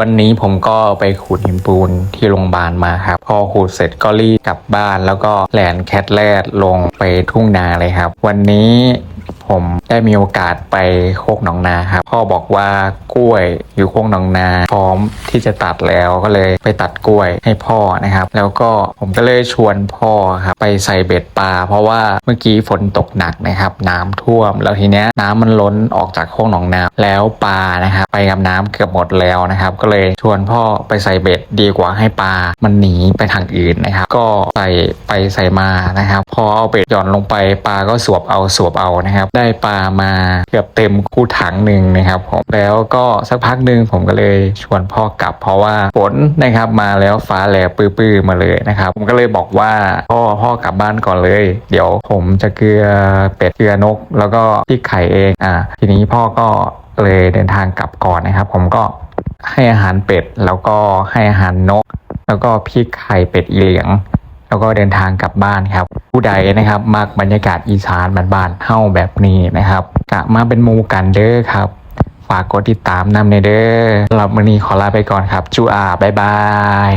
วันนี้ผมก็ไปขูดหินปูนที่โรงพยาบาลมาครับ พอขูดเสร็จก็รีบกลับบ้าน แล้วก็แหลนแคทแลดลงไปทุ่งนาเลยครับ วันนี้ ผมได้มีโอกาสไปโคกหนองนาครับพ่อบอกว่ากล้วยอยู่โคกหนองนา พร้อมที่จะตัดแล้วก็เลยไปตัดกล้วยให้พ่อนะครับ แล้วก็ผมก็เลยชวนพ่อครับไปใส่เบ็ดปลาเพราะว่าเมื่อกี้ฝนตกหนักนะครับ น้ำท่วม แล้วทีเนี้ยน้ำมันล้นออกจากโคกหนองนาแล้วปลานะครับไปกับน้ำเกือบหมดแล้วนะครับ ก็เลยชวนพ่อไปใส่เบ็ดดีกว่าให้ปลามันหนีไปทางอื่นนะครับ ก็ใส่ไปใส่มานะครับ พอเอาเบ็ดหย่อนลงไปปลาก็สวบเอาสวบเอานะครับได้ปลามาเกือบเต็มคู่ถังหนึ่งนะครับผมแล้วก็สักพักหนึ่งผมก็เลยชวนพ่อกลับ เพราะว่าฝนนะครับมาแล้วฟ้าแลบปื้อๆมาเลยนะครับ ผมก็เลยบอกว่าพ่อพ่อกลับบ้านก่อนเลย เดี๋ยวผมจะเกลือเป็ดเกลือนก แล้วก็พริกไข่เองอ่าทีนี้พ่อก็เลยเดินทางกลับก่อนนะครับ ผมก็ให้อาหารเป็ดแล้วก็ให้อาหารนก แล้วก็พริกไข่เป็ดอีเหลียง แล้วก็เดินทางกลับบ้านครับ ผู้ใดนะครับมักบรรยากาศอีสานบ้านๆเฮ้าแบบนี้นะครับกะมาเป็นมูกันเด้อครับ ฝากกดติดตามนำในเด้อสำหรับมื้อนี้ขอลาไปก่อนครับจูอาบ๊ายบาย